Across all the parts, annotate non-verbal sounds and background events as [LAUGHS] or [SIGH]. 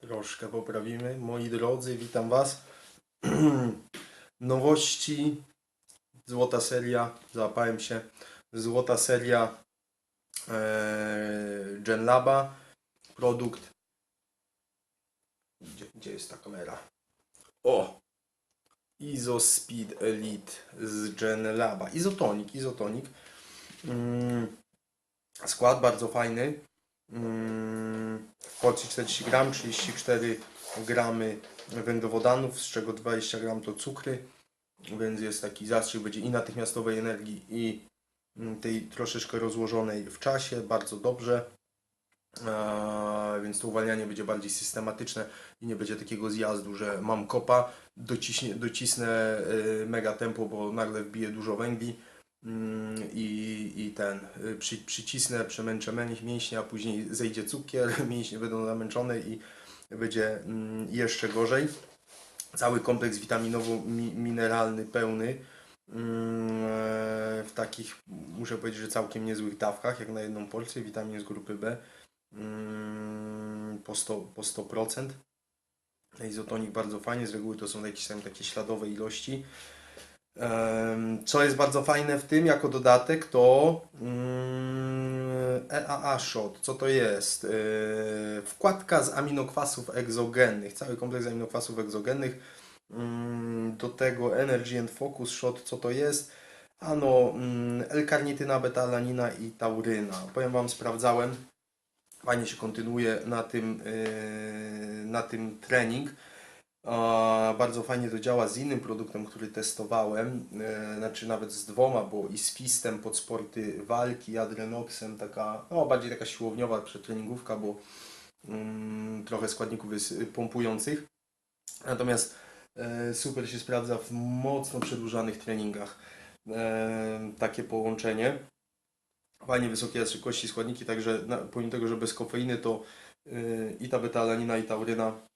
troszkę poprawimy. Moi drodzy, witam Was. [CLEARS THROAT] Nowości, złota seria, załapałem się. Złota seria e, Genlaba, produkt. Gdzie, gdzie jest ta kamera? O! Isospeed Elite z Genlaba. Izotonic, izotonic. Mm, skład bardzo fajny. Mm, porcji 40 gram, 34 gramy węglowodanów, z czego 20 gram to cukry, więc jest taki zastrzyk, będzie i natychmiastowej energii i mm, tej troszeczkę rozłożonej w czasie, bardzo dobrze. Eee, więc to uwalnianie będzie bardziej systematyczne i nie będzie takiego zjazdu, że mam kopa, dociśnie, docisnę y, mega tempo, bo nagle wbiję dużo węgli i, i ten, y, przy, przycisnę, przemęczę mięśnie, mięśnie, a później zejdzie cukier, [LAUGHS] mięśnie będą zamęczone i będzie mm, jeszcze gorzej. Cały kompleks witaminowo-mineralny pełny mm, e, w takich, muszę powiedzieć, że całkiem niezłych dawkach, jak na jedną porcję, witamin z grupy B mm, po 100%. Po 100%. Izotonik bardzo fajnie, z reguły to są jakieś takie śladowe ilości. Co jest bardzo fajne w tym jako dodatek to mm, EAA Shot. Co to jest? Yy, Wkładka z aminokwasów egzogennych. Cały kompleks aminokwasów egzogennych. Mm, Do tego Energy and Focus Shot. Co to jest? Ano mm, L-karnityna, beta-alanina i tauryna. Powiem Wam, sprawdzałem. Fajnie się kontynuuje na tym, yy, na tym trening. Bardzo fajnie to działa z innym produktem, który testowałem, e, znaczy nawet z dwoma, bo i z Fistem pod sporty walki, Adrenoxem, taka, no bardziej taka siłowniowa przetreningówka, bo mm, trochę składników jest y, pompujących. Natomiast e, super się sprawdza w mocno przedłużanych treningach e, takie połączenie. Fajnie wysokie jakości składniki, także na, pomimo tego, że bez kofeiny, to y, i ta beta-alanina i tauryna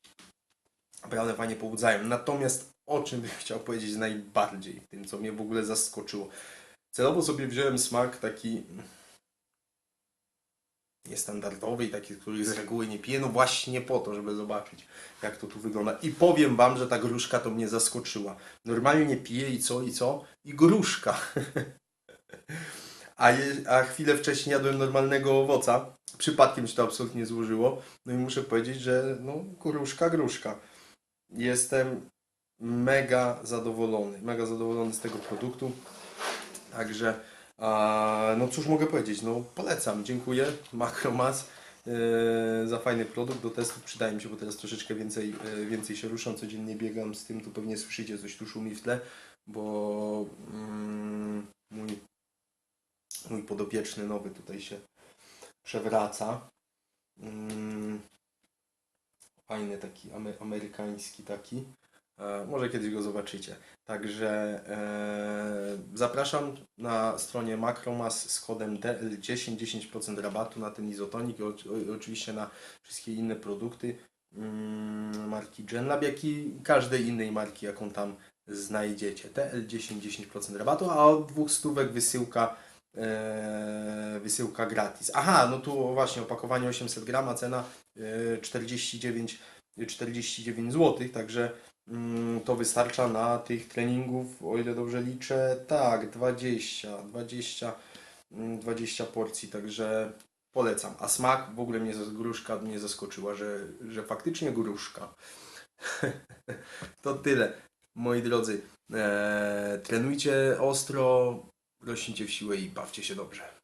naprawdę fajnie pobudzają. Natomiast o czym bym chciał powiedzieć najbardziej, tym co mnie w ogóle zaskoczyło. Celowo sobie wziąłem smak taki niestandardowy i taki, który z reguły nie piję, no właśnie po to, żeby zobaczyć jak to tu wygląda. I powiem Wam, że ta gruszka to mnie zaskoczyła. Normalnie piję i co, i co? I gruszka. [LAUGHS] A, je, a chwilę wcześniej jadłem normalnego owoca. Przypadkiem się to absolutnie złożyło. No i muszę powiedzieć, że no gruszka, gruszka. Jestem mega zadowolony, mega zadowolony z tego produktu. Także, a, no cóż mogę powiedzieć, no polecam, dziękuję Macromas e, za fajny produkt, do testów przydaje mi się, bo teraz troszeczkę więcej, e, więcej się ruszam, codziennie biegam z tym, tu pewnie słyszycie, coś tu szumi w tle, bo mm, mój, mój podopieczny nowy tutaj się przewraca. Mm, fajny taki ame- amerykański taki. E, może kiedyś go zobaczycie. Także e, zapraszam na stronie Macromas z kodem DL10 10% rabatu na ten izotonik i o, oczywiście na wszystkie inne produkty mm, marki Genlab, jak i każdej innej marki, jaką tam znajdziecie. DL10 10% rabatu, a od dwóch stówek wysyłka e, wysyłka gratis. Aha, no tu właśnie opakowanie 800 gram, a cena e, 49 49 zł, także mm, to wystarcza na tych treningów, o ile dobrze liczę, tak, 20, 20, mm, 20 porcji, także polecam. A smak w ogóle mnie gruszka mnie zaskoczyła, że, że faktycznie gruszka. [LAUGHS] to tyle, moi drodzy. Eee, trenujcie ostro, rośnijcie w siłę i bawcie się dobrze.